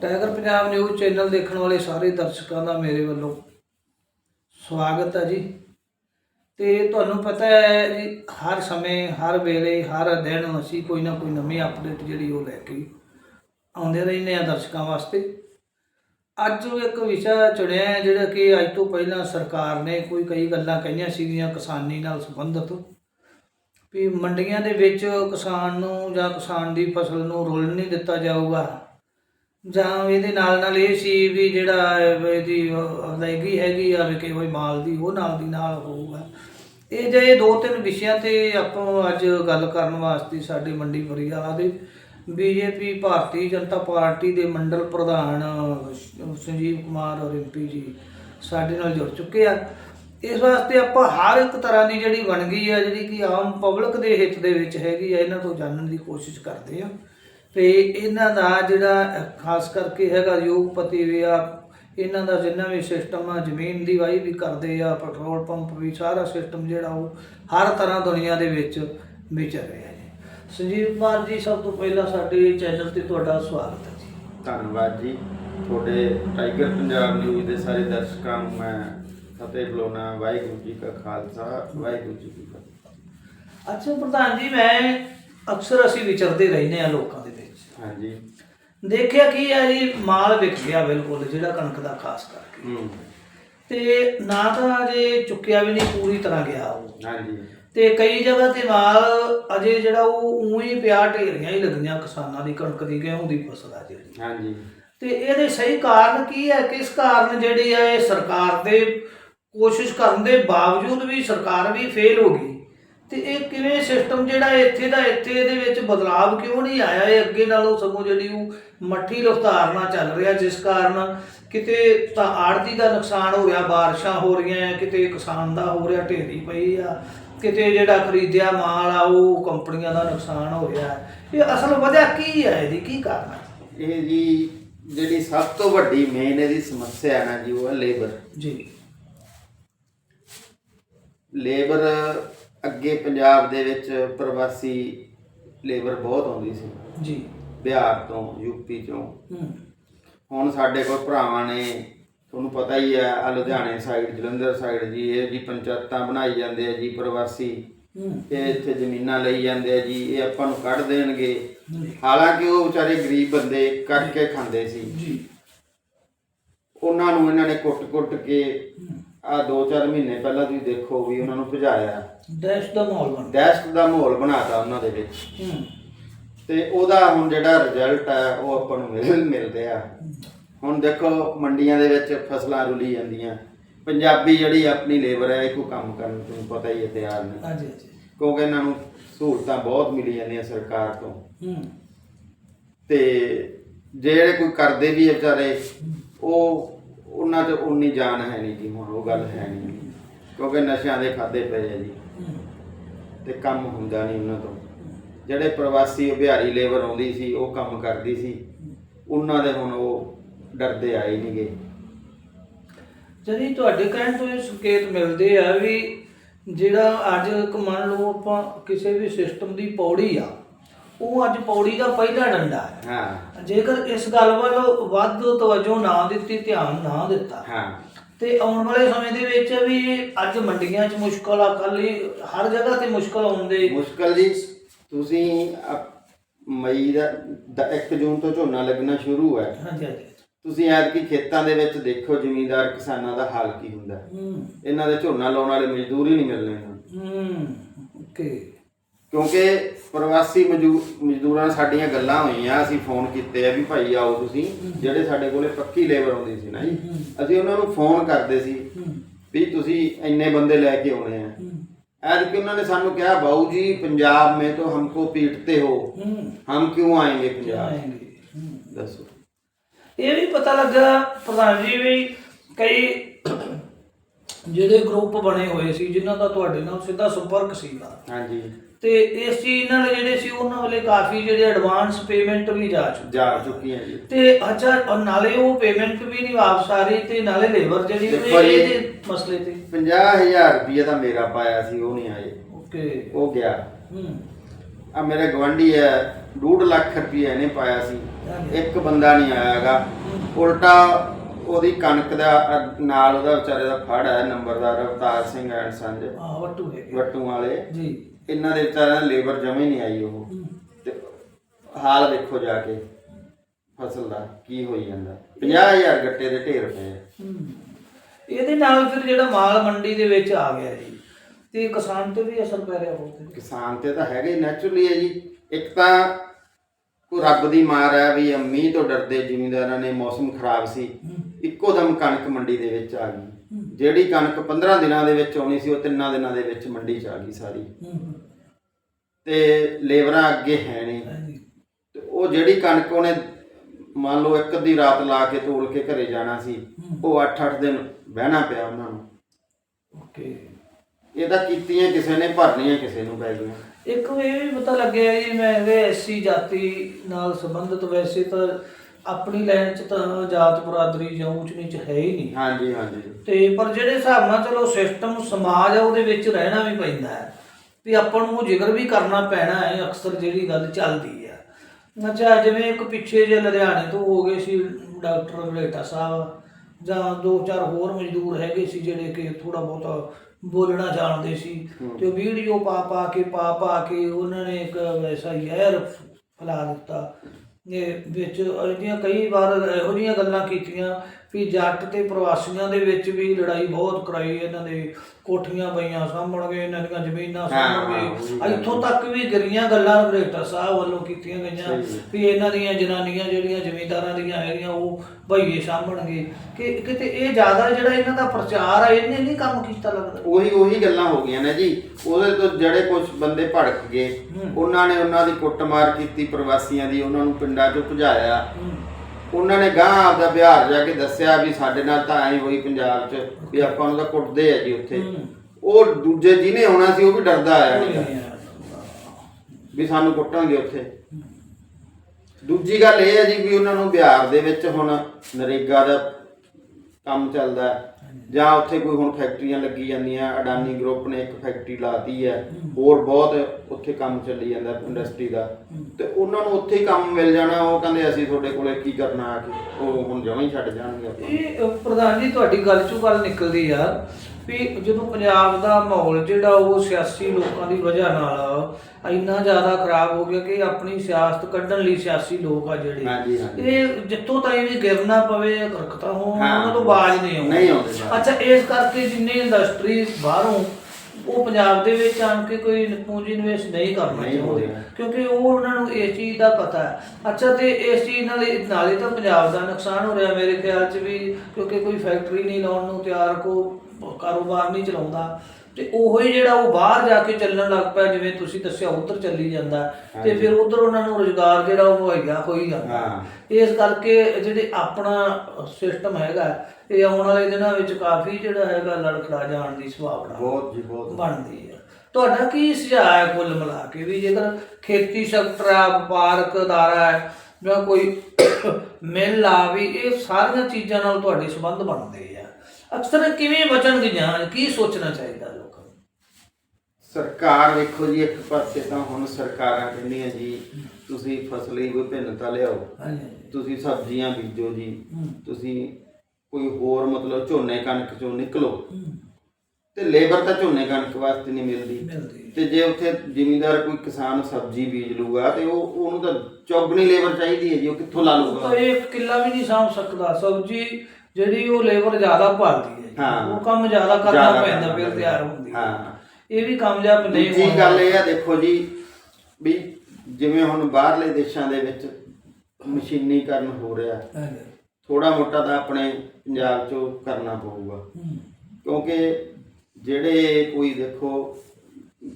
Tiger Punjab news channel ਦੇਖਣ ਵਾਲੇ ਸਾਰੇ ਦਰਸ਼ਕਾਂ ਦਾ ਮੇਰੇ ਵੱਲੋਂ ਸਵਾਗਤ ਹੈ ਜੀ। ਤੇ ਤੁਹਾਨੂੰ ਪਤਾ ਹੈ ਜੀ, ਹਰ ਸਮੇਂ, ਹਰ ਵੇਲੇ, ਹਰ ਦਿਨ ਅਸੀਂ ਕੋਈ ਨਾ ਕੋਈ ਨਵੀਂ ਅਪਡੇਟ ਜਿਹੜੀ ਉਹ ਲੈ ਕੇ ਆਉਂਦੇ ਰਹਿੰਦੇ ਆ ਦਰਸ਼ਕਾਂ ਵਾਸਤੇ। ਅੱਜ ਇੱਕ ਵਿਸ਼ਾ ਚੁਣਿਆ ਹੈ, ਜਿਹੜਾ ਕਿ ਅੱਜ ਤੋਂ ਪਹਿਲਾਂ ਸਰਕਾਰ ਨੇ ਕੋਈ ਕਈ ਗੱਲਾਂ ਕਹੀਆਂ ਸੀਗੀਆਂ ਕਿਸਾਨੀ ਨਾਲ ਸੰਬੰਧਿਤ ਵੀ ਮੰਡੀਆਂ ਦੇ ਵਿੱਚ ਕਿਸਾਨ ਨੂੰ ਜਾਂ ਕਿਸਾਨ ਦੀ ਫਸਲ ਨੂੰ ਰੁਲਣ ਨਹੀਂ ਦਿੱਤਾ ਜਾਊਗਾ। ਜਾਂ ਇਹਦੇ ਨਾਲ ਨਾਲ ਇਹ ਸੀ ਵੀ ਜਿਹੜਾ ਇਹਦੀ ਅਦਾਇਗੀ ਹੈਗੀ ਆ ਵੀ ਕਿ ਕੋਈ ਮਾਲ ਦੀ, ਉਹ ਨਾਲ ਦੀ ਨਾਲ ਹੋਊਗਾ। ਇਹ ਜੇ ਦੋ ਤਿੰਨ ਵਿਸ਼ਿਆਂ ਤੇ ਆਪਾਂ ਅੱਜ ਗੱਲ ਕਰਨ ਵਾਸਤੇ ਸਾਡੇ ਮੰਡੀ ਬਰੀਆਲਾ ਦੇ, ਬੀਜੇਪੀ ਭਾਰਤੀ ਜਨਤਾ ਪਾਰਟੀ ਦੇ ਮੰਡਲ ਪ੍ਰਧਾਨ ਸੰਜੀਵ ਕੁਮਾਰ ਰਿੰਪੀ ਜੀ ਸਾਡੇ ਨਾਲ ਜੁੜ ਚੁੱਕੇ ਆ। ਇਸ ਵਾਸਤੇ ਆਪਾਂ ਹਰ ਇੱਕ ਤਰ੍ਹਾਂ ਦੀ ਜਿਹੜੀ ਵੰਨਗੀ ਆ, ਜਿਹੜੀ ਕਿ ਆਮ ਪਬਲਿਕ ਦੇ ਹਿੱਤ ਦੇ ਵਿੱਚ ਹੈਗੀ ਆ, ਇਹਨਾਂ ਤੋਂ ਜਾਣਨ ਦੀ ਕੋਸ਼ਿਸ਼ ਕਰਦੇ ਆ। ਤੇ ਇਹਨਾਂ ਦਾ ਜਿਹੜਾ ਖਾਸ ਕਰਕੇ ਹੈਗਾ ਯੋਗਪਤੀ ਵੀ ਆ ਇਹਨਾਂ ਦਾ ਜਿੰਨਾ ਵੀ ਸਿਸਟਮ ਆ ਜ਼ਮੀਨ ਦੀ ਵਾਈ ਵੀ ਕਰਦੇ ਆ ਪੈਟਰੋਲ ਪੰਪ ਵੀ ਸਾਰਾ ਸਿਸਟਮ ਜਿਹੜਾ ਉਹ ਹਰ ਤਰ੍ਹਾਂ ਦੁਨੀਆ ਦੇ ਵਿੱਚ ਵਿਚਰ ਰਿਹਾ ਜੀ। ਸੰਜੀਵ ਕੁਮਾਰ ਜੀ ਸਭ ਤੋਂ ਪਹਿਲਾਂ ਸਾਡੇ ਚੈਨਲ ਤੇ ਤੁਹਾਡਾ ਸਵਾਗਤ ਹੈ ਜੀ। ਧੰਨਵਾਦ ਜੀ। ਤੁਹਾਡੇ ਟਾਈਗਰ ਪੰਜਾਬ ਨਿਊਜ਼ ਦੇ ਸਾਰੇ ਦਰਸ਼ਕਾਂ ਨੂੰ ਮੈਂ ਫਤਿਹ ਬੁਲਾਉਣਾ ਵਾਹਿਗੁਰੂ ਜੀ ਕਾ ਖਾਲਸਾ ਵਾਹਿਗੁਰੂ ਜੀ ਕੀ ਫਤਿਹ। ਅੱਛਾ ਪ੍ਰਧਾਨ ਜੀ ਮੈਂ ਅਕਸਰ ਅਸੀਂ ਵਿਚਰਦੇ ਰਹਿੰਦੇ ਆ ਲੋਕਾਂ ਹਾਂਜੀ। ਦੇਖਿਆ ਕੀ ਹੈ ਜੀ ਮਾਲ ਵਿਕ ਗਿਆ ਬਿਲਕੁਲ ਜਿਹੜਾ ਕਣਕ ਦਾ ਖਾਸ ਕਰਕੇ। ਹੂੰ। ਤੇ ਨਾ ਤਾਂ ਅਜੇ ਚੁੱਕਿਆ ਵੀ ਨਹੀਂ ਪੂਰੀ ਤਰ੍ਹਾਂ ਗਿਆ ਉਹ। ਹਾਂਜੀ। ਤੇ ਕਈ ਜਗ੍ਹਾ ਤੇ ਮਾਲ ਅਜੇ ਜਿਹੜਾ ਉਹ ਉਹੀ ਪਿਆ ਢੇਰੀਆਂ ਹੀ ਲੱਗੀਆਂ ਕਿਸਾਨਾਂ ਦੀ ਕਣਕ ਦੀ ਗੇਹੂੰ ਦੀ ਫਸਲ ਆ ਜਿਹੜੀ। ਹਾਂਜੀ। ਤੇ ਇਹਦੇ ਸਹੀ ਕਾਰਨ ਕੀ ਹੈ? ਕਿਸ ਕਾਰਨ ਜਿਹੜੀ ਹੈ ਇਹ ਸਰਕਾਰ ਦੇ ਕੋਸ਼ਿਸ਼ ਕਰਨ ਦੇ ਬਾਵਜੂਦ ਵੀ ਸਰਕਾਰ ਵੀ ਫੇਲ ਹੋ ਗਈ। ਤੇ ਇਹ ਕਿਵੇਂ ਸਿਸਟਮ ਜਿਹੜਾ ਇੱਥੇ ਦਾ ਇੱਥੇ ਇਹਦੇ ਵਿੱਚ ਬਦਲਾਵ ਕਿਉਂ ਨਹੀਂ ਆਇਆ? ਇਹ ਅੱਗੇ ਨਾਲੋਂ ਸਗੋਂ ਜਿਹੜੀ ਉਹ ਮੱਠੀ ਰਫ਼ਤਾਰ ਨਾਲ ਚੱਲ ਰਿਹਾ ਜਿਸ ਕਾਰਨ ਕਿਤੇ ਤਾਂ ਆੜਤੀ ਦਾ ਨੁਕਸਾਨ ਹੋ ਰਿਹਾ ਬਾਰਿਸ਼ਾਂ ਹੋ ਰਹੀਆਂ ਕਿਤੇ ਕਿਸਾਨ ਦਾ ਹੋ ਰਿਹਾ ਢੇਰੀ ਪਈ ਆ ਕਿਤੇ ਜਿਹੜਾ ਖਰੀਦਿਆ ਮਾਲ ਆ ਉਹ ਕੰਪਨੀਆਂ ਦਾ ਨੁਕਸਾਨ ਹੋ ਰਿਹਾ। ਇਹ ਅਸਲ ਵਜ੍ਹਾ ਕੀ ਹੈ ਇਹਦੀ? ਕੀ ਕਾਰਨ ਹੈ ਇਹ ਜੀ ਜਿਹੜੀ ਸਭ ਤੋਂ ਵੱਡੀ ਮੇਨ ਇਹਦੀ ਸਮੱਸਿਆ ਹੈ ਨਾ ਜੀ ਉਹ ਹੈ ਲੇਬਰ ਜੀ। ਲੇਬਰ ਅੱਗੇ ਪੰਜਾਬ ਦੇ ਵਿੱਚ ਪ੍ਰਵਾਸੀ ਲੇਬਰ ਬਹੁਤ ਆਉਂਦੀ ਸੀ। ਜੀ। ਬਿਹਾਰ ਤੋਂ ਯੂਪੀ ਤੋਂ ਹੂੰ। ਹੁਣ ਸਾਡੇ ਕੋਲ ਭਰਾਵਾਂ ਨੇ ਤੁਹਾਨੂੰ ਪਤਾ ਹੀ ਹੈ ਆ ਲੁਧਿਆਣੇ ਸਾਈਡ ਜਲੰਧਰ ਸਾਈਡ ਜੀ ਇਹ ਜੀ ਪੰਚਾਇਤਾਂ ਬਣਾਈ ਜਾਂਦੇ ਆ ਜੀ ਪ੍ਰਵਾਸੀ। ਇਹ ਇੱਥੇ ਜ਼ਮੀਨਾਂ ਲਈ ਜਾਂਦੇ ਆ ਜੀ ਇਹ ਆਪਾਂ ਨੂੰ ਕੱਢ ਦੇਣਗੇ। ਹਾਲਾਂਕਿ ਉਹ ਵਿਚਾਰੇ ਗਰੀਬ ਬੰਦੇ ਕਰਕੇ ਖਾਂਦੇ ਸੀ। ਜੀ। ਉਹਨਾਂ ਨੂੰ ਇਹਨਾਂ ਨੇ ਕੁੱਟ-ਕੁੱਟ ਕੇ ਆ 2-4 ਮਹੀਨੇ ਪਹਿਲਾਂ ਤੁਸੀਂ ਦੇਖੋ ਵੀ ਉਹਨਾਂ ਨੂੰ ਭਜਾਇਆ। ਦਹਿਸ਼ਤ ਦਾ ਮਾਹੌਲ ਬਣ ਦਹਿਸ਼ਤ ਦਾ ਮਾਹੌਲ ਬਣਾਤਾ ਉਹਨਾਂ ਦੇ ਵਿੱਚ। ਹੂੰ। ਤੇ ਉਹਦਾ ਹੁਣ ਜਿਹੜਾ ਰਿਜ਼ਲਟ ਹੈ ਉਹ ਆਪਾਂ ਨੂੰ ਮਿਲ ਮਿਲ ਰਿਹਾ ਹੁਣ ਦੇਖੋ ਮੰਡੀਆਂ ਦੇ ਵਿੱਚ ਫਸਲਾਂ ਰੁਲੀ ਜਾਂਦੀਆਂ। ਪੰਜਾਬੀ ਜਿਹੜੀ ਆਪਣੀ ਲੇਬਰ ਹੈ ਇਹ ਕੋਈ ਕੰਮ ਕਰਨ ਨੂੰ ਤੁਹਾਨੂੰ ਪਤਾ ਹੀ ਹੈ ਤਿਆਰ ਨਹੀਂ ਹਾਂਜੀ ਹਾਂਜੀ। ਕਿਉਂਕਿ ਇਹਨਾਂ ਨੂੰ ਸਹੂਲਤਾਂ ਬਹੁਤ ਮਿਲੀ ਜਾਂਦੀਆਂ ਸਰਕਾਰ ਤੋਂ। ਹੂੰ। ਤੇ ਜਿਹੜੇ ਕੋਈ ਕਰਦੇ ਵੀ ਆ ਵਿਚਾਰੇ ਉਹ ਉਹਨਾਂ 'ਚ ਉਨੀ ਜਾਨ ਹੈ ਨਹੀਂ ਜੀ, ਹੁਣ ਉਹ ਗੱਲ ਹੈ ਨਹੀਂ ਕਿਉਂਕਿ ਨਸ਼ਿਆਂ ਦੇ ਖਾਦੇ ਪਏ ਆ ਜੀ। ਹੂੰ ਤੇ ਕੰਮ ਹੁੰਦਾ ਨਹੀਂ ਉਹਨਾਂ ਤੋਂ। ਜਿਹੜੇ ਪ੍ਰਵਾਸੀ ਬਿਹਾਰੀ ਲੇਬਰ ਆਉਂਦੀ ਸੀ, ਉਹ ਕੰਮ ਕਰਦੀ ਸੀ। ਉਹਨਾਂ ਦੇ ਹੁਣ ਉਹ ਡਰਦੇ ਆਏ ਨਹੀਂਗੇ ਜਦੀ ਤੁਹਾਡੇ ਕਹਿਣ ਤੋਂ ਇਹ ਸੰਕੇਤ ਮਿਲਦੇ ਆ ਵੀ ਜਿਹੜਾ ਅੱਜ ਇੱਕ ਮੰਨ ਲਓ ਆਪਾਂ ਕਿਸੇ ਵੀ ਸਿਸਟਮ ਦੀ ਪੌੜੀ ਆ ਉਹ ਅੱਜ ਪੌੜੀ ਦਾ ਪਹਿਲਾ ਡੰਡਾ ਹੈ। ਹਾਂ। ਜੇਕਰ ਇਸ ਗੱਲ ਵੱਲ ਵੱਧ ਤਵੱਜੋ ਨਾ ਦਿੱਤੀ ਧਿਆਨ ਨਾ ਦਿੱਤਾ ਹਾਂ। ਤੇ ਆਉਣ ਵਾਲੇ ਸਮੇਂ ਦੇ ਵਿੱਚ ਵੀ ਅੱਜ ਮੰਡੀਆਂ 'ਚ ਮੁਸ਼ਕਲ ਆ ਕੱਲ ਹੀ ਹਰ ਜਗ੍ਹਾ ਤੇ ਮੁਸ਼ਕਲ ਆਉਣ ਦੇ ਮੁਸ਼ਕਲ ਜੀ ਤੁਸੀਂ ਅਪ- ਮਈ ਦਾ 1 ਜੂਨ ਤੋਂ ਝੋਨਾ ਲੱਗਣਾ ਸ਼ੁਰੂ ਹੈ। ਹਾਂਜੀ ਹਾਂਜੀ। ਤੁਸੀਂ ਐਤਕੀ ਖੇਤਾਂ ਦੇ ਵਿੱਚ ਦੇਖੋ ਜ਼ਮੀਂਦਾਰ ਕਿਸਾਨਾਂ ਦਾ ਹਾਲ ਕੀ ਹੁੰਦਾ। ਹੂੰ। ਇਹਨਾਂ ਦੇ ਝੋਨਾ ਲਾਉਣ ਵਾਲੇ ਮਜ਼ਦੂਰ ਹੀ ਨਹੀਂ ਮਿਲਣੇ ਹੁਣ। ਹੂੰ। ਓਕੇ। ਕਿਉਂਕਿ ਪ੍ਰਵਾਸੀ ਮਜ਼ਦੂਰਾਂ ਸਾਡੀਆਂ ਗੱਲਾਂ ਹੋਈਆਂ ਅਸੀਂ ਫੋਨ ਕੀਤੇ ਆ ਵੀ ਭਾਈ ਆਓ ਤੁਸੀਂ ਜਿਹੜੇ ਸਾਡੇ ਕੋਲੇ ਪੱਕੀ ਲੇਬਰ ਆਉਂਦੀ ਸੀ ਨਾ ਜੀ ਅਸੀਂ ਉਹਨਾਂ ਨੂੰ ਫੋਨ ਕਰਦੇ ਸੀ ਵੀ ਤੁਸੀਂ ਇੰਨੇ ਬੰਦੇ ਲੈ ਕੇ ਆਉਣੇ ਆ। ਐਦ ਕਿ ਉਹਨਾਂ ਨੇ ਸਾਨੂੰ ਕਿਹਾ ਬਾਊ ਜੀ ਪੰਜਾਬ ਮੇ ਤੋਂ ਹਮਕੋ ਪੀਟਤੇ ਹੋ। ਹਮ ਕਿਉਂ ਆਏਗੇ ਪੰਜਾਬ? ਦੱਸੋ। ਇਹ ਵੀ ਪਤਾ ਲੱਗਾ ਪ੍ਰਧਾਨ ਜੀ ਵੀ ਕਈ ਜਿਹੜੇ ਗਰੁੱਪ ਬਣੇ ਹੋਏ ਸੀ ਜਿਨ੍ਹਾਂ ਦਾ ਤੁਹਾਡੇ ਨਾਲ ਸਿੱਧਾ ਸੰਪਰਕ ਸੀਗਾ। ਹਾਂਜੀ। ਤੇ ਇਸ ਚੀਜ਼ ਨਾਲ ਜਿਹੜੇ ਸੀ ਉਹਨਾਂ ਵਾਲੇ ਕਾਫੀ ਜਿਹੜੇ ਐਡਵਾਂਸ ਪੇਮੈਂਟ ਵੀ ਜਾ ਚੁੱਕੀ ਜਾ ਚੁੱਕੀ ਹੈ ਜੀ। ਤੇ ਅੱਛਾ ਔਰ ਨਾਲੇ ਉਹ ਪੇਮੈਂਟ ਵੀ ਨਹੀਂ ਵਾਪਸ ਆ ਰਹੀ ਤੇ ਨਾਲੇ ਲੇਬਰ ਜਿਹੜੀ ਉਹ ਦੇਖੋ ਜੀ। ਇਹਦੇ ਮਸਲੇ ਤੇ 50000 ਰੁਪਏ ਦਾ ਮੇਰਾ ਪਾਇਆ ਸੀ ਉਹ ਨਹੀਂ ਆਏ। ਓਕੇ। ਉਹ ਗਿਆ। ਹੂੰ। ਆ ਮੇਰੇ ਗਵੰਡੀ ਹੈ 2.5 ਲੱਖ ਰੁਪਏ ਇਹਨੇ ਪਾਇਆ ਸੀ। ਇੱਕ ਬੰਦਾ ਨਹੀਂ ਆਇਆਗਾ। ਉਲਟਾ ਉਹਦੀ ਕਣਕ ਦਾ ਅ, ਨਾਲ ਉਹਦਾ ਵਿਚਾਰੇ ਦਾ ਫੜ ਹੈ ਨੰਬਰਦਾਰ ਅਵਤਾਰ ਸਿੰਘ ਐਂਡ ਸੰਜ। ਹਾਂ ਵੱਟੂ ਹੈਗੇ। ਵੱਟੂ ਵਾਲੇ। ਜੀ। ਇਹਨਾਂ ਦੇ ਵਿਚਾਰਿਆਂ ਲੇਬਰ ਜਮੇ ਨਹੀਂ ਆਈ ਉਹ। ਤੇ ਹਾਲ ਵੇਖੋ ਜਾ ਕੇ ਫਸਲ ਦਾ ਕੀ ਹੋਈ ਜਾਂਦਾ। 50000 ਗੱਟੇ ਦੇ ਢੇਰ ਪਏ ਆ। ਇਹਦੇ ਨਾਲ ਫਿਰ ਜਿਹੜਾ ਮਾਲ ਮੰਡੀ ਦੇ ਵਿੱਚ ਆ ਗਿਆ ਜੀ ਤੇ ਕਿਸਾਨ ਤੇ ਵੀ ਅਸਰ ਪੈ ਰਿਹਾ ਬਹੁਤ ਕਿਸਾਨ ਤੇ ਤਾਂ ਹੈਗੇ ਨੈਚੁਰਲੀ ਹੈ ਜੀ। ਇੱਕ ਤਾਂ ਕੋਈ ਰੱਬ ਦੀ ਮਾਰ ਹੈ ਵੀ ਮੀਂਹ ਤੋਂ ਡਰਦੇ ਜ਼ਿਮੀਂਦਾਰਾਂ ਨੇ ਮੌਸਮ ਖਰਾਬ ਸੀ। ਇੱਕੋ ਦਮ ਕਣਕ ਮੰਡੀ ਦੇ ਵਿੱਚ ਆ ਗਈ। ਜਿਹੜੀ ਕਣਕ 15 ਦਿਨਾਂ ਦੇ ਵਿੱਚ ਆਉਣੀ ਸੀ ਉਹ ਤਿੰਨਾਂ ਦਿਨਾਂ ਦੇ ਵਿੱਚ ਮੰਡੀ 'ਚ ਆ ਗਈ ਸਾਰੀ। ਤੇ ਲੇਬਰਾਂ ਅੱਗੇ ਹੈ ਨਹੀਂ। ਤੇ ਉਹ ਜਿਹੜੀ ਕਣਕ ਉਹਨੇ ਮੰਨ ਲਓ ਇੱਕ ਅੱਧੀ ਰਾਤ ਲਾ ਕੇ ਤੋਲ ਕੇ ਘਰੇ ਜਾਣਾ ਸੀ ਉਹ 8-8 ਦਿਨ ਬਹਿਣਾ ਪਿਆ ਉਹਨਾਂ ਨੂੰ। ਓਕੇ। ਇਹ ਤਾਂ ਕੀਤੀਆਂ ਕਿਸੇ ਨੇ ਭਰਨੀਆਂ ਕਿਸੇ ਨੂੰ ਪੈ ਗਈਆਂ। ਇੱਕ ਇਹ ਵੀ ਪਤਾ ਲੱਗਿਆ ਜੀ ਮੈਂ ਇਹ ਐਸੀ ਜਾਤੀ ਨਾਲ ਸੰਬੰਧਿਤ ਵੈਸੇ ਤਾਂ ਆਪਣੀ ਲਾਈਨ 'ਚ ਤਾਂ ਜਾਤ ਬਰਾਦਰੀ ਜਾਂ ਉੱਚ ਨੀਚ ਹੈ ਹੀ ਨਹੀਂ। ਹਾਂਜੀ ਹਾਂਜੀ। ਤੇ ਪਰ ਜਿਹੜੇ ਹਿਸਾਬ ਨਾਲ ਚਲੋ ਸਿਸਟਮ ਸਮਾਜ ਆ ਉਹਦੇ ਵਿੱਚ ਰਹਿਣਾ ਵੀ ਪੈਂਦਾ ਹੈ। ਵੀ ਆਪਾਂ ਨੂੰ ਉਹ ਜ਼ਿਕਰ ਵੀ ਕਰਨਾ ਪੈਣਾ ਹੈ ਅਕਸਰ ਜਿਹੜੀ ਗੱਲ ਚੱਲਦੀ ਹੈ ਅੱਛਾ ਜਿਵੇਂ ਇੱਕ ਪਿੱਛੇ ਜੇ ਲੁਧਿਆਣੇ ਤੋਂ ਹੋ ਗਏ ਸੀ ਡਾਕਟਰ ਬਲੇਟਾ ਸਾਹਿਬ ਜਾਂ ਦੋ ਚਾਰ ਹੋਰ ਮਜ਼ਦੂਰ ਹੈਗੇ ਸੀ ਜਿਹੜੇ ਕਿ ਥੋੜਾ ਬਹੁਤਾ ਬੋਲਣਾ ਜਾਣਦੇ ਸੀ। ਤੇ ਵੀਡੀਓ ਪਾ ਪਾ ਕੇ ਪਾ ਪਾ ਕੇ ਉਹਨਾਂ ਨੇ ਇੱਕ ਵੈਸਾ ਯਹਿਰ ਫੈਲਾ ਦਿੱਤਾ। ਇਹ ਵਿੱਚ ਇਹਦੀਆਂ ਕਈ ਵਾਰ ਇਹੋ ਜਿਹੀਆਂ ਗੱਲਾਂ ਕੀਤੀਆਂ ਵੀ ਜੱਟ ਤੇ ਪ੍ਰਵਾਸੀਆਂ ਦੇ ਵਿੱਚ ਵੀ ਲੜਾਈ ਬਹੁਤ ਕਰਾਈ ਇਹਨਾਂ ਦੇ ਕੋਠੀਆਂ ਬਈਆਂ ਸਾਂਭਣਗੇ ਇਹਨਾਂ ਦੀਆਂ ਜ਼ਮੀਨਾਂ ਸਾਂਭਣਗੇ। ਇੱਥੋਂ ਤੱਕ ਵੀ ਗਰੀਆਂ ਗੱਲਾਂ ਰੇਟਾ ਸਾਹਿਬ ਵੱਲੋਂ ਕੀਤੀਆਂ ਗਈਆਂ ਵੀ ਇਹਨਾਂ ਦੀਆਂ ਜਨਾਨੀਆਂ ਜਿਹੜੀਆਂ ਜ਼ਮੀਂਦਾਰਾਂ ਦੀਆਂ ਹੈਗੀਆਂ ਉਹ ਭਈਏ ਸਾਂਭਣਗੇ। ਕਿ ਕਿਤੇ ਇਹ ਜ਼ਿਆਦਾ ਜਿਹੜਾ ਇਹਨਾਂ ਦਾ ਪ੍ਰਚਾਰ ਆ ਇਹਨੇ ਨਹੀਂ ਕੰਮ ਕੀਤਾ ਲੱਗਦਾ। ਉਹੀ ਉਹੀ ਗੱਲਾਂ ਹੋ ਗਈਆਂ ਨੇ ਜੀ। ਉਹਦੇ ਤੋਂ ਜਿਹੜੇ ਕੁਝ ਬੰਦੇ ਭੜਕ ਗਏ ਉਹਨਾਂ ਨੇ ਉਹਨਾਂ ਦੀ ਕੁੱਟਮਾਰ ਕੀਤੀ ਪ੍ਰਵਾਸੀਆਂ ਦੀ ਉਹਨਾਂ ਨੂੰ ਪਿੰਡਾਂ 'ਚੋਂ ਭਜਾਇਆ। ਉਹਨਾਂ ਨੇ ਗਾਂ ਆਪਦਾ ਬਿਹਾਰ ਜਾ ਕੇ ਦੱਸਿਆ ਵੀ ਸਾਡੇ ਨਾਲ ਤਾਂ ਐਂ ਹੋਈ ਪੰਜਾਬ 'ਚ ਵੀ ਆਪਾਂ ਨੂੰ ਤਾਂ ਕੁੱਟਦੇ ਆ ਜੀ ਉੱਥੇ। ਉਹ ਦੂਜੇ ਜਿਹਨੇ ਆਉਣਾ ਸੀ ਉਹ ਵੀ ਡਰਦਾ ਆਇਆ ਵੀ ਸਾਨੂੰ ਕੁੱਟਾਂਗੇ ਉੱਥੇ। ਦੂਜੀ ਗੱਲ ਇਹ ਹੈ ਜੀ ਵੀ ਉਹਨਾਂ ਨੂੰ ਬਿਹਾਰ ਦੇ ਵਿੱਚ ਹੁਣ ਨਰੇਗਾ ਦਾ ਕੰਮ ਚੱਲਦਾ। ਹੈ। ਜਾਂ ਉੱਥੇ ਕੋਈ ਹੁਣ ਫੈਕਟਰੀਆਂ ਲੱਗੀ ਜਾਂਦੀਆਂ, ਅਡਾਨੀ ਗਰੁੱਪ ਨੇ ਇੱਕ ਫੈਕਟਰੀ ਲਾਤੀ ਹੈ, ਹੋਰ ਬਹੁਤ ਉੱਥੇ ਕੰਮ ਚੱਲੀ ਜਾਂਦਾ ਇੰਡਸਟਰੀ ਦਾ। ਤੇ ਉਹਨਾਂ ਨੂੰ ਉੱਥੇ ਹੀ ਕੰਮ ਮਿਲ ਜਾਣਾ, ਉਹ ਕਹਿੰਦੇ ਅਸੀਂ ਤੁਹਾਡੇ ਕੋਲੇ ਕੀ ਕਰਨਾ ਆ ਕੇ, ਉਹ ਹੁਣ ਜਮਾਂ ਹੀ ਛੱਡ ਜਾਣਗੇ ਆਪਾਂ। ਇਹ ਪ੍ਰਧਾਨ ਜੀ, ਤੁਹਾਡੀ ਗੱਲ ਚੋਂ ਗੱਲ ਨਿਕਲਦੀ ਯਾਰ ਵੀ ਜਦੋਂ ਪੰਜਾਬ ਦਾ ਮਾਹੌਲ ਜਿਹੜਾ ਉਹ ਸਿਆਸੀ ਲੋਕਾਂ ਦੀ ਵਜ੍ਹਾ ਨਾਲ ਇੰਨਾ ਜ਼ਿਆਦਾ ਖਰਾਬ ਹੋ ਗਿਆ ਕਿ ਆਪਣੀ ਸਿਆਸਤ ਕੱਢਣ ਲਈ ਸਿਆਸੀ ਲੋਕ ਆ ਜਿਹੜੇ ਇਹ ਜਿੱਥੋਂ ਤਾਈਂ ਵੀ ਗਿਰਨਾ ਪਵੇ ਹੋਣ ਹਾਂ। ਉਹਨਾਂ ਤੋਂ ਬਾਜ ਨਹੀਂ ਆਉਂਦੀ। ਅੱਛਾ ਇਸ ਕਰਕੇ ਜਿੰਨੇ ਇੰਡਸਟਰੀ ਬਾਹਰੋਂ ਉਹ ਪੰਜਾਬ ਦੇ ਵਿੱਚ ਆਣ ਕੇ ਕੋਈ ਪੂੰਜੀ ਨਿਵੇਸ਼ ਨਹੀਂ ਕਰਨਾ ਚਾਹੁੰਦੇ। ਕਿਉਂਕਿ ਉਹ ਉਹਨਾਂ ਨੂੰ ਇਸ ਚੀਜ਼ ਦਾ ਪਤਾ ਹੈ ਅੱਛਾ ਤੇ ਇਸ ਚੀਜ਼ ਨਾਲ ਨਾਲੇ ਤਾਂ ਪੰਜਾਬ ਦਾ ਨੁਕਸਾਨ ਹੋ ਰਿਹਾ ਮੇਰੇ ਖਿਆਲ 'ਚ ਵੀ ਕਿਉਂਕਿ ਕੋਈ ਫੈਕਟਰੀ ਨਹੀਂ ਲਾਉਣ ਨੂੰ ਤਿਆਰ ਕੋ ਕਾਰੋਬਾਰ ਨਹੀਂ ਚਲਾਉਂਦਾ। ਤੇ ਉਹੋ ਹੀ ਜਿਹੜਾ ਉਹ ਬਾਹਰ ਜਾ ਕੇ ਚੱਲਣ ਲੱਗ ਪਿਆ ਜਿਵੇਂ ਤੁਸੀਂ ਦੱਸਿਆ ਉਧਰ ਚੱਲੀ ਜਾਂਦਾ। ਤੇ ਫਿਰ ਉਧਰ ਉਹਨਾਂ ਨੂੰ ਰੋਜ਼ਗਾਰ ਜਿਹੜਾ ਉਹ ਮੁਹੱਈਆ ਹੋਈ ਜਾਂਦਾ। ਇਸ ਕਰਕੇ ਜਿਹੜੇ ਆਪਣਾ ਸਿਸਟਮ ਹੈਗਾ ਇਹ ਆਉਣ ਵਾਲੇ ਦਿਨਾਂ ਵਿੱਚ ਕਾਫੀ ਜਿਹੜਾ ਹੈਗਾ ਲੜਖੜਾ ਜਾਣ ਦੀ ਸੰਭਾਵਨਾ ਬਹੁਤ ਜੀ ਬਹੁਤ। ਬਣਦੀ ਹੈ ਤੁਹਾਡਾ ਕੀ ਸੁਝਾਅ ਹੈ ਕੁੱਲ ਮਿਲਾ ਕੇ ਵੀ ਜੇਕਰ ਖੇਤੀ ਸੈਕਟਰ ਆ ਵਪਾਰਕ ਅਦਾਰਾ ਹੈ ਜਾਂ ਕੋਈ ਮਿਲ ਆ ਵੀ ਇਹ ਸਾਰੀਆਂ ਚੀਜ਼ਾਂ ਨਾਲ ਤੁਹਾਡੇ ਸੰਬੰਧ ਬਣਦੇ ਅਕਸਰ ਕਿਵੇਂ ਬਚਣਗੀਆਂ ਕੀ ਸੋਚਣਾ ਚਾਹੀਦਾ ਲੋਕਾਂ ਨੂੰ? ਸਰਕਾਰ ਵੇਖੋ ਜੀ ਇੱਕ ਪਾਸੇ ਤਾਂ ਹੁਣ ਸਰਕਾਰਾਂ ਕਹਿੰਦੀਆਂ ਜੀ ਤੁਸੀਂ ਫਸਲੀ ਵਿਭਿੰਨਤਾ ਲਿਆਓ। ਹਾਂਜੀ ਤੁਸੀਂ ਸਬਜ਼ੀਆਂ ਬੀਜੋ ਜੀ। ਤੁਸੀਂ ਕੋਈ ਹੋਰ ਮਤਲਬ ਝੋਨੇ ਕਣਕ ਚੋਂ ਨਿਕਲੋ। ਤੇ ਲੇਬਰ ਤਾਂ ਝੋਨੇ ਕਣਕ ਵਾਸਤੇ ਨਹੀਂ ਮਿਲਦੀ। ਮਿਲਦੀ। ਤੇ ਜੇ ਉੱਥੇ ਜ਼ਿਮੀਂਦਾਰ ਕੋਈ ਕਿਸਾਨ ਸਬਜ਼ੀ ਬੀਜ ਲੂਗਾ ਤੇ ਉਹ ਉਹਨੂੰ ਤਾਂ ਚੌਗਣੀ ਲੇਬਰ ਚਾਹੀਦੀ ਹੈ ਜੀ ਉਹ ਕਿੱਥੋਂ ਲਾ ਲੂਗਾ ਇੱਕ ਕਿੱਲਾ ਵੀ ਨਹੀਂ ਸਾਂਭ ਸਕਦਾ। ਸਬਜ਼ੀ ਜਿਹੜੀ ਉਹ ਲੇਬਰ ਜ਼ਿਆਦਾ ਭਾਲਦੀ ਹੈ। ਉਹ ਕੰਮ ਜ਼ਿਆਦਾ ਕਰਨਾ ਪੈਂਦਾ ਕਰਨਾ ਫਿਰ ਪੈਂਦਾ। ਤਿਆਰ ਹੁੰਦੀ ਹੈ। ਹਾਂ ਇਹ ਵੀ ਕਾਮਯਾਬ ਨਹੀਂ ਦੂਜੀ ਹੋਣਾ। ਗੱਲ ਇਹ ਆ ਦੇਖੋ ਜੀ ਵੀ ਜਿਵੇਂ ਹੁਣ ਬਾਹਰਲੇ ਦੇਸ਼ਾਂ ਦੇ ਵਿੱਚ ਮਸ਼ੀਨੀਕਰਨ ਹੋ ਰਿਹਾ ਹਾਂਜੀ। ਥੋੜਾ ਮੋਟਾ ਤਾਂ ਆਪਣੇ ਪੰਜਾਬ 'ਚੋਂ ਕਰਨਾ ਪਊਗਾ ਹੂੰ, ਕਿਉਂਕਿ ਜਿਹੜੇ ਕੋਈ ਦੇਖੋ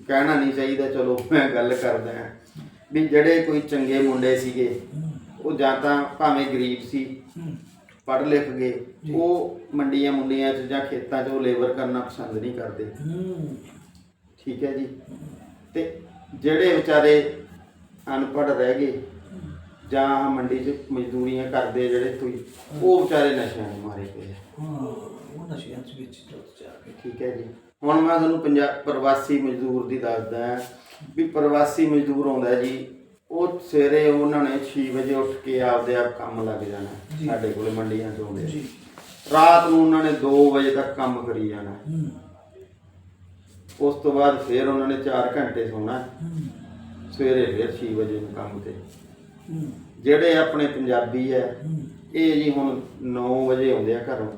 ਕਹਿਣਾ ਨਹੀਂ ਚਾਹੀਦਾ ਚਲੋ ਮੈਂ ਗੱਲ ਕਰਦਾ ਹਾਂ ਵੀ ਜਿਹੜੇ ਕੋਈ ਚੰਗੇ ਮੁੰਡੇ ਸੀਗੇ ਉਹ ਜਾਂ ਤਾਂ ਭਾਵੇਂ ਗਰੀਬ ਸੀ ਹੂੰ, ਪੜ੍ਹ ਲਿਖ ਗਏ ਉਹ ਮੰਡੀਆਂ ਮੁੰਡੀਆਂ 'ਚ ਜਾਂ ਖੇਤਾਂ 'ਚ ਉਹ ਲੇਬਰ ਕਰਨਾ ਪਸੰਦ ਨਹੀਂ ਕਰਦੇ। ਹੂੰ, ਠੀਕ ਹੈ ਜੀ। ਤੇ ਜਿਹੜੇ ਵਿਚਾਰੇ ਅਨਪੜ੍ਹ ਰਹਿ ਗਏ ਜਾਂ ਮੰਡੀ 'ਚ ਮਜ਼ਦੂਰੀਆਂ ਕਰਦੇ ਜਿਹੜੇ ਕੋਈ ਉਹ ਵਿਚਾਰੇ ਨਸ਼ਿਆਂ ਦੇ ਮਾਰੇ ਪਏ ਆ। ਹਾਂ ਉਹ ਨਸ਼ਿਆਂ ਚ ਵਿੱਚ ਜਾ ਕੇ। ਠੀਕ ਹੈ ਜੀ। ਹੁਣ ਮੈਂ ਤੁਹਾਨੂੰ ਪੰਜਾਬ ਪ੍ਰਵਾਸੀ ਮਜ਼ਦੂਰ ਦੀ ਦੱਸਦਾ ਵੀ ਪ੍ਰਵਾਸੀ ਮਜ਼ਦੂਰ ਆਉਂਦਾ ਜੀ ਉਹ ਸਵੇਰੇ ਉਹਨਾਂ ਨੇ 6 ਵਜੇ ਉੱਠ ਕੇ ਆਪਦੇ ਆਪ ਕੰਮ ਲੱਗ ਜਾਣਾ। ਸਾਡੇ ਕੋਲੇ ਮੰਡੀਆਂ ਚ ਆਉਂਦੇ ਜੀ। ਰਾਤ ਨੂੰ ਉਹਨਾਂ ਨੇ 2 ਵਜੇ ਤੱਕ ਕੰਮ ਕਰੀ ਜਾਣਾ। ਉਸ ਤੋਂ ਬਾਅਦ ਫਿਰ ਉਹਨਾਂ ਨੇ 4 ਘੰਟੇ ਸੌਣਾ। ਸਵੇਰੇ ਫਿਰ 6 ਵਜੇ ਨੂੰ ਕੰਮ ਤੇ। ਜਿਹੜੇ ਆਪਣੇ ਪੰਜਾਬੀ ਐ ਇਹ ਜੀ ਹੁਣ 9 ਵਜੇ ਆਉਂਦੇ ਆ ਘਰੋਂ।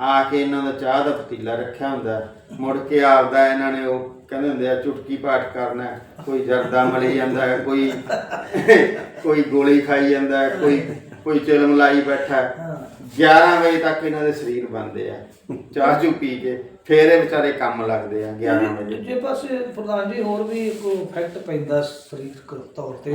ਆ ਕੇ ਇਹਨਾਂ ਦਾ ਚਾਹ ਦਾ ਪਤੀਲਾ ਰੱਖਿਆ ਹੁੰਦਾ। ਮੁੜ ਕੇ ਆਪਦਾ ਇਹਨਾਂ ਨੇ ਉਹ ਕਹਿੰਦੇ ਹੁੰਦੇ ਆ ਚੁਟਕੀ ਪਾਠ ਕਰਨਾ। ਕੋਈ ਜਰਦਾ ਮਲੀ ਜਾਂਦਾ ਹੈ, ਕੋਈ ਕੋਈ ਗੋਲੀ ਖਾਈ ਜਾਂਦਾ ਹੈ, ਕੋਈ ਕੋਈ ਚਿਲਮ ਲਾਈ ਬੈਠਾ ਹੈ। ਹਾਂ 11 ਵਜੇ ਤੱਕ ਇਹਨਾਂ ਦੇ ਸਰੀਰ ਬਣਦੇ ਆ ਚਾਹ ਚੂ ਪੀ ਕੇ ਫੇਰ ਇਹ ਵਿਚਾਰੇ ਕੰਮ ਲੱਗਦੇ ਆ 11 ਵਜੇ ਦੂਜੇ ਪਾਸੇ ਪ੍ਰਧਾਨ ਜੀ ਹੋਰ ਵੀ ਇੱਕ ਇਫੈਕਟ ਪੈਂਦਾ ਸਰੀਰਕ ਤੌਰ ਤੇ।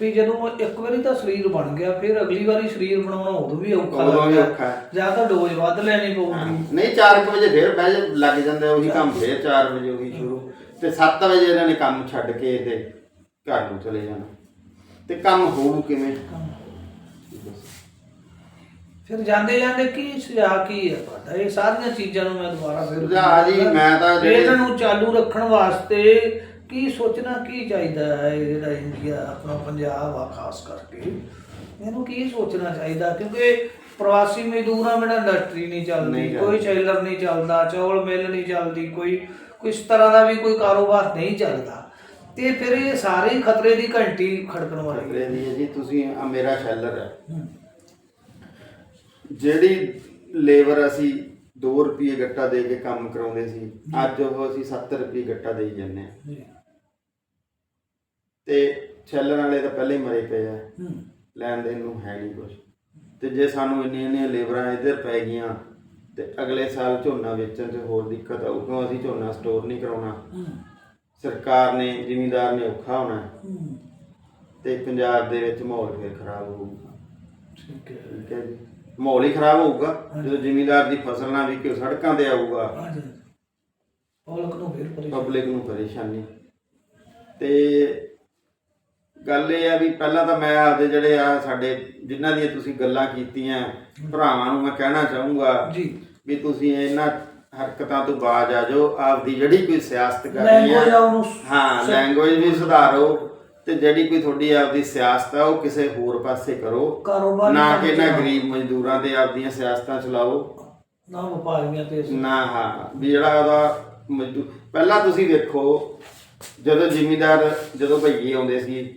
ਵੀ ਜਦੋਂ ਇੱਕ ਵਾਰੀ ਤਾਂ ਸਰੀਰ ਬਣ ਗਿਆ ਫਿਰ ਅਗਲੀ ਵਾਰੀ ਸਰੀਰ ਬਣਾਉਣਾ ਉਦੋਂ ਵੀ ਔਖਾ ਉਦੋਂ ਵੀ ਲੱਗਦਾ। ਔਖਾ ਹੈ। ਜਾਂ ਤਾਂ ਡੋਜ਼ ਵੱਧ ਲੈਣੀ ਪਊਗੀ। ਨਹੀਂ 4 ਵਜੇ ਫੇਰ ਬਹਿ ਜਾ- ਲੱਗ ਜਾਂਦਾ ਉਹੀ ਕੰਮ ਫੇਰ 4 ਵਜੇ ਉਹੀ ਸ਼ੁਰੂ। ਤੇ 7 ਵਜੇ ਇਹਨਾਂ ਨੇ ਕੰਮ ਛੱਡ ਕੇ ਤੇ ਘਰ ਨੂੰ ਚਲੇ ਜਾਣਾ। ਤੇ ਕੰਮ ਹੋਊ ਕਿਵੇਂ? ਫਿਰ ਜਾਂਦੇ ਜਾਂਦੇ ਕੀ ਸੁਝਾਅ ਕੀ ਹੈ ਤੁਹਾਡਾ? ਇਹ ਸਾਰੀਆਂ ਚੀਜ਼ਾਂ ਨੂੰ ਮੈਂ ਦੁਬਾਰਾ ਫਿਰ ਸੁਝਾਅ ਜੀ, ਮੈਂ ਤਾਂ ਜਿਹੜੇ- ਇਹਨਾਂ ਨੂੰ ਚਾਲੂ ਰੱਖਣ ਵਾਸਤੇ ਕੀ ਸੋਚਣਾ ਕੀ ਚਾਹੀਦਾ ਹੈ ਇਹ ਜਿਹੜਾ ਇੰਡੀਆ ਆਪਣਾ ਪੰਜਾਬ ਆ ਖਾਸ ਕਰਕੇ? ਇਹਨੂੰ ਕੀ ਸੋਚਣਾ ਚਾਹੀਦਾ? ਕਿਉਂਕਿ ਪ੍ਰਵਾਸੀ ਮਜ਼ਦੂਰਾਂ ਬਿਨਾਂ ਇੰਡਸਟਰੀ ਨਹੀਂ ਚੱਲਦੀ। ਕੋਈ ਸ਼ੈਲਰ ਨਹੀਂ ਚੱਲਦਾ ਚੌਲ ਮਿਲ ਨਹੀਂ ਚੱਲਦੀ ਕੋਈ ਇਸ ਤਰ੍ਹਾਂ ਦਾ ਵੀ ਕੋਈ ਕਾਰੋਬਾਰ ਨਹੀਂ ਚੱਲਦਾ। ਤੇ ਫਿਰ ਇਹ ਸਾਰੇ ਖਤਰੇ ਦੀ ਘੰਟੀ ਖੜਕਣ ਵਾਲੀ ਹੈ ਜੀ। ਤੁਸੀਂ ਆ ਮੇਰਾ ਸ਼ੈਲਰ ਹੈ। ਜਿਹੜੀ ਲੇਬਰ ਅਸੀਂ 2 ਰੁਪਏ ਗੱਟਾ ਦੇ ਕੇ ਕੰਮ ਕਰਾਉਂਦੇ ਸੀ ਅੱਜ ਉਹ ਅਸੀਂ 70 ਰੁਪਏ ਗੱਟਾ ਦੇਈ ਜਾਂਦੇ ਜੀ। ਤੇ ਸ਼ੈਲਰ ਵਾਲੇ ਤਾਂ ਪਹਿਲੇ ਹੀ ਮਰੇ ਪਏ ਆ। ਲੈਣ ਦੇਣ ਨੂੰ ਹੈ ਨਹੀਂ ਕੁਝ ਤੇ ਜੇ ਸਾਨੂੰ ਇੰਨੀਆਂ ਇੰਨੀਆਂ ਲੇਬਰਾਂ ਇੱਧਰ ਪੈ ਗਈਆਂ ਤੇ ਅਗਲੇ ਸਾਲ ਝੋਨਾ ਵੇਚਣ 'ਚ ਹੋਰ ਦਿੱਕਤ ਆਊ ਕਿਉਂ ਅਸੀਂ ਝੋਨਾ ਸਟੋਰ ਨਹੀਂ ਕਰਾਉਣਾ? ਸਰਕਾਰ ਨੇ ਜ਼ਿਮੀਂਦਾਰ ਨੇ ਔਖਾ ਹੋਣਾ। ਤੇ ਪੰਜਾਬ ਦੇ ਵਿੱਚ ਮਾਹੌਲ ਫਿਰ ਖਰਾਬ ਹੋਊਗਾ। ਠੀਕ ਹੈ। ਠੀਕ ਹੈ ਜੀ। ਮਾਹੌਲ ਹੀ ਖਰਾਬ ਹੋਊਗਾ। ਜਦੋਂ ਜ਼ਿਮੀਂਦਾਰ ਦੀ ਫਸਲ ਨਾ ਵਿਕੇ ਸੜਕਾਂ ਤੇ ਆਊਗਾ। ਹਾਂਜੀ। ਪੌਲਕ ਨੂੰ ਫਿਰ ਪਰੇ ਪਬਲਿਕ ਨੂੰ ਪਰੇਸ਼ਾਨੀ। ਤੇ ਗੱਲ ਇਹ ਆ ਵੀ ਪਹਿਲਾਂ ਤਾਂ ਮੈਂ ਆਪਦੇ ਜਿਹੜੇ ਆ ਸਾਡੇ ਜਿਨ੍ਹਾਂ ਦੀਆਂ ਤੁਸੀਂ ਗੱਲਾਂ ਕੀਤੀਆਂ ਭਰਾਵਾਂ ਨੂੰ ਮੈਂ ਕਹਿਣਾ ਚਾਹੂੰਗਾ ਜੀ। ਵੀ ਤੁਸੀਂ ਇਹਨਾਂ ਹਰਕਤਾਂ ਤੋਂ ਬਾਜ ਆ ਜਾਓ ਆਪਦੀ ਜਿਹੜੀ ਕੋਈ ਸਿਆਸਤ ਕਰਨੀ ਲੈਂਗੁਏਜ ਆ। ਆ ਉਹਨੂੰ ਹਾਂ ਲੈਂਗੁਏਜ ਵੀ ਸੁਧਾਰੋ ਤੇ ਜਿਹੜੀ ਕੋਈ ਤੁਹਾਡੀ ਆਪਦੀ ਸਿਆਸਤ ਆ ਉਹ ਕਿਸੇ ਹੋਰ ਪਾਸੇ ਕਰੋ। ਕਾਰੋਬਾਰ ਨਾ ਕਿ ਇਹਨਾਂ ਗਰੀਬ ਮਜ਼ਦੂਰਾਂ ਤੇ ਆਪਦੀਆਂ ਸਿਆਸਤਾਂ ਚਲਾਓ। ਨਾ ਵਪਾਰੀਆਂ ਤੇ ਨਾ ਹਾਂ ਵੀ ਜਿਹੜਾ ਉਹਦਾ ਮਜ਼ਦੂਰ ਪਹਿਲਾਂ ਤੁਸੀਂ ਵੇਖੋ ਜਦੋਂ ਜ਼ਿਮੀਂਦਾਰ ਜਦੋਂ ਭਈਏ ਆਉਂਦੇ ਸੀ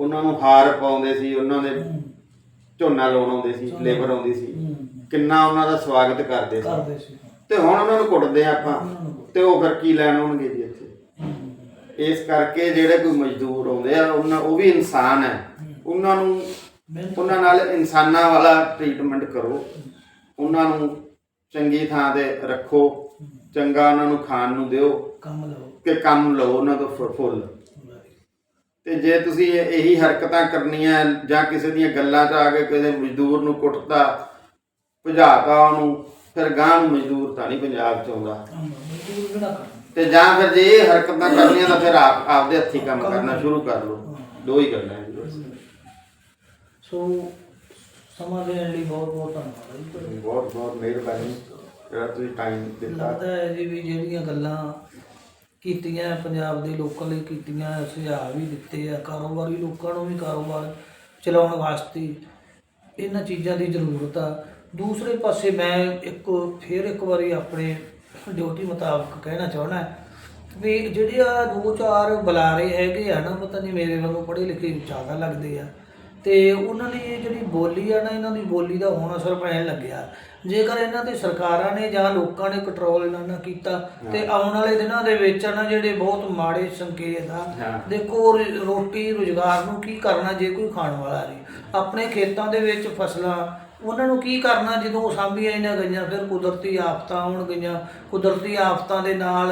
ਉਹਨਾਂ ਨੂੰ ਹਾਰ ਪਾਉਂਦੇ ਸੀ ਉਹਨਾਂ ਦੇ ਝੋਨਾ ਲਾਉਣ ਆਉਂਦੇ ਸੀ ਲੇਬਰ ਆਉਂਦੀ ਸੀ। ਕਿੰਨਾ ਉਹਨਾਂ ਦਾ ਸਵਾਗਤ ਕਰਦੇ ਸੀ। ਕਰਦੇ ਸੀ। ਤੇ ਹੁਣ ਉਹਨਾਂ ਨੂੰ ਕੁੱਟਦੇ ਆ ਆਪਾਂ। ਤੇ ਉਹ ਫਿਰ ਕੀ ਲੈਣ ਆਉਣਗੇ ਜੀ ਇੱਥੇ? ਇਸ ਕਰਕੇ ਜਿਹੜੇ ਕੋਈ ਮਜ਼ਦੂਰ ਆਉਂਦੇ ਆ ਉਹਨਾਂ ਉਹ ਵੀ ਇਨਸਾਨ ਹੈ। ਉਹਨਾਂ ਨੂੰ ਉਹਨਾਂ ਨਾਲ ਇਨਸਾਨਾਂ ਵਾਲਾ ਟ੍ਰੀਟਮੈਂਟ ਕਰੋ। ਉਹਨਾਂ ਨੂੰ ਚੰਗੀ ਥਾਂ ਤੇ ਰੱਖੋ। ਚੰਗਾ ਉਹਨਾਂ ਨੂੰ ਖਾਣ ਨੂੰ ਦਿਓ। ਕੰਮ ਲਓ ਕਿ ਕੰਮ ਲਓ ਉਹਨਾਂ ਤੋਂ ਫੁੱਲ। ਤੇ ਜੇ ਤੁਸੀਂ ਇਹ- ਹਰਕਤਾਂ ਕਰਨੀਆਂ ਜਾਂ ਕਿਸੇ ਦੀਆਂ ਗੱਲਾਂ 'ਚ ਆ ਕੇ ਕਿਸੇ ਮਜ਼ਦੂਰ ਨੂੰ ਕੁੱਟਤਾ ਭਜਾਤਾ ਉਹਨੂੰ ਫਿਰ ਗਾਂ ਨੂੰ ਮਜ਼ਦੂਰ ਤਾਂ ਨਹੀਂ ਪੰਜਾਬ 'ਚ ਆਉਂਦਾ। ਤੇ ਜਾਂ ਫਿਰ ਜੇ ਇਹ ਹਰਕਤਾਂ ਕਰਨੀਆਂ ਤਾਂ ਫਿਰ ਆਪ ਆਪਦੇ ਹੱਥੀਂ ਕੰਮ ਕਰਨਾ ਸ਼ੁਰੂ ਕਰ ਲਓ। ਦੋ ਹੀ ਗੱਲਾਂ। ਸੋ ਸਮਾਂ ਦੇਣ ਲਈ ਬਹੁਤ ਬਹੁਤ ਧੰਨਵਾਦ। ਬਹੁਤ ਬਹੁਤ ਮਿਹਰਬਾਨੀ। ਜਿਹੜਾ ਤੁਸੀਂ ਟਾਈਮ ਦਿੱਤਾ। ਲੱਗਦਾ ਹੈ ਜੀ ਵੀ ਜਿਹੜੀਆਂ ਗੱਲਾਂ ਕੀਤੀਆਂ, ਪੰਜਾਬ ਦੇ ਲੋਕਾਂ ਲਈ ਕੀਤੀਆਂ, ਸੁਝਾਅ ਵੀ ਦਿੱਤੇ ਆ, ਕਾਰੋਬਾਰੀ ਲੋਕਾਂ ਨੂੰ ਵੀ ਕਾਰੋਬਾਰ ਚਲਾਉਣ ਵਾਸਤੇ ਇਹਨਾਂ ਚੀਜ਼ਾਂ ਦੀ ਜ਼ਰੂਰਤ ਆ। ਦੂਸਰੇ ਪਾਸੇ ਮੈਂ ਇੱਕ, ਫਿਰ ਇੱਕ ਵਾਰੀ ਆਪਣੇ ਡਿਊਟੀ ਮੁਤਾਬਕ ਕਹਿਣਾ ਚਾਹਣਾ ਵੀ ਜਿਹੜੇ ਆ ਦੋ ਚਾਰ ਬੁਲਾਰੇ ਹੈਗੇ ਆ ਨਾ, ਪਤਾ ਨਹੀਂ ਮੇਰੇ ਵੱਲੋਂ ਪੜ੍ਹੇ ਲਿਖੇ ਜ਼ਿਆਦਾ ਲੱਗਦੇ ਆ। ਤੇ ਉਹਨਾਂ ਇਹ ਜਿਹੜੀ ਬੋਲੀ ਆ ਨਾ ਇਹਨਾਂ ਦੀ ਬੋਲੀ ਦਾ ਹੁਣ ਅਸਰ ਪੈਣ ਲੱਗਿਆ। ਜੇਕਰ ਇਹਨਾਂ ਤੇ ਸਰਕਾਰਾਂ ਨੇ ਜਾਂ ਲੋਕਾਂ ਨੇ ਕੰਟਰੋਲ ਨਾ ਨਾ ਕੀਤਾ ਤੇ ਆਉਣ ਵਾਲੇ ਦਿਨਾਂ ਦੇ ਵਿੱਚ ਨਾ ਜਿਹੜੇ ਬਹੁਤ ਮਾੜੇ ਸੰਕੇਤ ਆ। ਦੇਖੋ ਰੋਟੀ ਰੁਜ਼ਗਾਰ ਨੂੰ ਕੀ ਕਰਨਾ ਜੇ ਕੋਈ ਖਾਣ ਵਾਲਾ ਨਹੀਂ ਆਪਣੇ ਖੇਤਾਂ ਦੇ ਵਿੱਚ ਫਸਲਾਂ ਉਹਨਾਂ ਨੂੰ ਕੀ ਕਰਨਾ ਜਦੋਂ ਸਾਂਭੀਆਂ ਹੀ ਨਾ ਗਈਆਂ ਫਿਰ ਕੁਦਰਤੀ ਆਫਤਾਂ ਆਉਣ ਗਈਆਂ। ਕੁਦਰਤੀ ਆਫਤਾਂ ਦੇ ਨਾਲ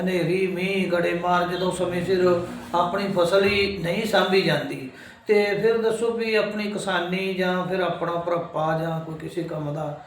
ਹਨੇਰੀ ਮੀਂਹ ਗੜੇਮਾਰ ਜਦੋਂ ਸਮੇਂ ਸਿਰ ਆਪਣੀ ਫਸਲ ਹੀ ਨਹੀਂ ਸਾਂਭੀ ਜਾਂਦੀ ਤੇ ਫਿਰ ਦੱਸੋ ਵੀ ਆਪਣੀ ਕਿਸਾਨੀ ਜਾਂ ਫਿਰ ਆਪਣਾ ਭਰਪਾ ਜਾਂ ਕੋਈ ਕਿਸੇ ਕੰਮ ਦਾ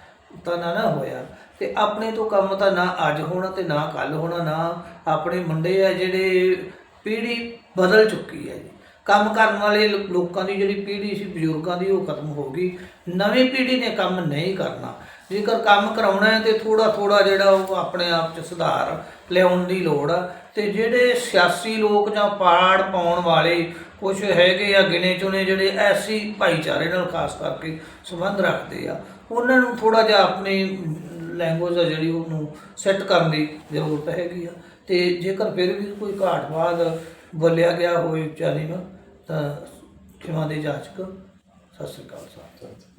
ਤਾਂ ਨਾ ਨਾ ਹੋਇਆ। ਤੇ ਆਪਣੇ ਤੋਂ ਕੰਮ ਤਾਂ ਨਾ ਅੱਜ ਹੋਣਾ ਤੇ ਨਾ ਕੱਲ ਹੋਣਾ, ਨਾ ਆਪਣੇ ਮੁੰਡੇ ਆ ਜਿਹੜੇ ਪੀੜ੍ਹੀ ਬਦਲ ਚੁੱਕੀ ਹੈ ਜੀ। ਕੰਮ ਕਰਨ ਵਾਲੇ ਲੋਕਾਂ ਦੀ ਜਿਹੜੀ ਪੀੜ੍ਹੀ ਸੀ, ਬਜ਼ੁਰਗਾਂ ਦੀ, ਉਹ ਖਤਮ ਹੋ ਗਈ। ਨਵੀਂ ਪੀੜ੍ਹੀ ਨੇ ਕੰਮ ਨਹੀਂ ਕਰਨਾ। ਜੇਕਰ ਕੰਮ ਕਰਾਉਣਾ ਹੈ ਤੇ ਥੋੜਾ ਥੋੜਾ ਜਿਹੜਾ ਉਹ ਆਪਣੇ ਆਪ 'ਚ ਸੁਧਾਰ ਲਿਆਉਣ ਦੀ ਲੋੜ ਆ। ਤੇ ਜਿਹੜੇ ਸਿਆਸੀ ਲੋਕ ਜਾਂ ਪਾੜ ਪਾਉਣ ਵਾਲੇ ਕੁਝ ਹੈਗੇ ਆ ਗਿਣੇ ਚੁਣੇ ਜਿਹੜੇ ਐਸੀ ਭਾਈਚਾਰੇ ਨਾਲ ਖਾਸ ਕਰਕੇ ਸੰਬੰਧ ਰੱਖਦੇ ਆ, ਉਹਨਾਂ ਨੂੰ ਥੋੜਾ ਜਿਹਾ ਆਪਣੀ ਲੈਂਗੁਏਜ ਆ ਜਿਹੜੀ ਉਹਨੂੰ ਸੈੱਟ ਕਰਨ ਦੀ ਜ਼ਰੂਰਤ ਹੈਗੀ ਆ। ਤੇ ਜੇਕਰ ਫਿਰ ਵੀ ਕੋਈ ਘਾਟਵਾਦ ਬੋਲਿਆ ਗਿਆ ਹੋਵੇ ਉਚਾਰੀ ਨੂੰ, ਤਾਂ ਖਿਮਾ ਦੇ ਜਾਚਕ ਸਤਿ ਸ੍ਰੀ ਅਕਾਲ ਸਾਹਿਬ